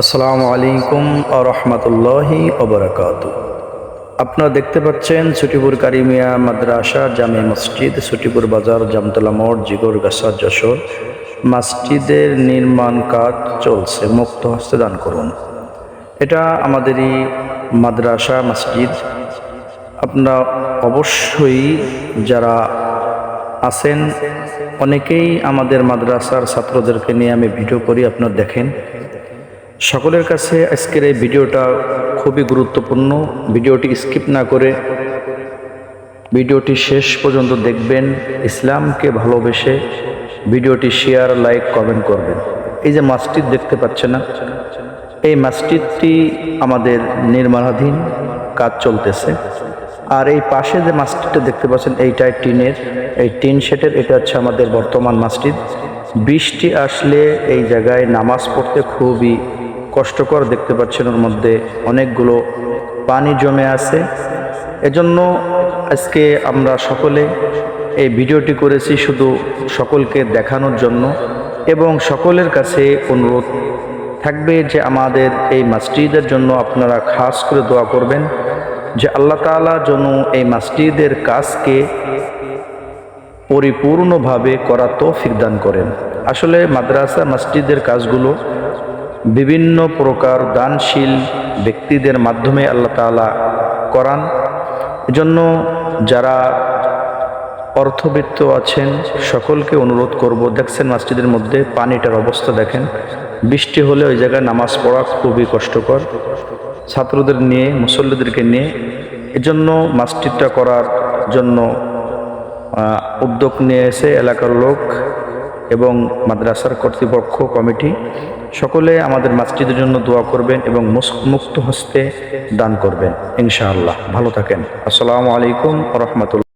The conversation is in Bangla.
আসসালামু আলাইকুম রহমতুল্লাহি ওবরাকাত আপনারা দেখতে পাচ্ছেন ছুটিপুর কারিমিয়া মাদ্রাসা জামে মসজিদ ছুটিপুর বাজার, জামতলা মোড়, জিগর যশোর। মসজিদের নির্মাণ কাজ চলছে। মুক্ত হস্তে দান করুন। এটা আমাদেরই মাদ্রাসা, মসজিদ। আপনারা অবশ্যই যারা আছেন, অনেকেই আমাদের মাদ্রাসার ছাত্রদেরকে নিয়ে আমি ভিডিও করি, আপনারা দেখেন। সকলের কাছে আজকের এই ভিডিওটা খুবই গুরুত্বপূর্ণ। ভিডিওটি স্কিপ না করে ভিডিওটি শেষ পর্যন্ত দেখবেন, ইসলামকে ভালোবেসে ভিডিওটি শেয়ার, লাইক, কমেন্ট করবেন। এই যে মসজিদ দেখতে পাচ্ছে না? এই মসজিদটি আমাদের নির্মাণাধীন, কাজ চলতেছে। আর এই পাশে যে মসজিদটা দেখতে পাচ্ছেন এইটাই টিনের, এই টিন শেটের এটা হচ্ছে আমাদের বর্তমান মসজিদ। বৃষ্টি আসলে এই জায়গায় নামাজ পড়তে খুবই কষ্টকর দেখতে পাচ্ছেন ওর মধ্যে অনেকগুলো পানি জমে আছে। এজন্য আজকে আমরা সকলে এই ভিডিওটি করেছি শুধু সকলকে দেখানোর জন্য এবং সকলের কাছে অনুরোধ থাকবে যে আমাদের এই মসজিদের জন্য আপনারা খাস করে দোয়া করবেন যে আল্লাহ তাআলা যেন এই মসজিদের কাজকে পরিপূর্ণভাবে করা তৌফিক দান করেন। আসলে মাদ্রাসা মসজিদের কাজগুলো বিভিন্ন প্রকার দানশীল ব্যক্তিদের মাধ্যমে আল্লাহ তাআলা করান। এজন্য যারা অর্থবৃত্ত আছেন, সকলকে অনুরোধ করব, দেখছেন মসজিদের মধ্যে, পানিটার অবস্থা দেখেন। বৃষ্টি হলে ওই জায়গায় নামাজ পড়া খুবই কষ্টকর। ছাত্রদের নিয়ে, মুসল্লিদেরকে নিয়ে। এজন্য মসজিদটা করার জন্য উদ্যোগ নিয়ে এসে এলাকার লোক। এবং মাদ্রাসার কর্তৃপক্ষ কমিটি সকলে আমাদের মাসজিদের জন্য দোয়া করবেন এবং মুক্ত হস্তে দান করবেন, ইনশাআল্লাহ। ভালো থাকেন। আসসালামু আলাইকুম রহমতুল্লাহ।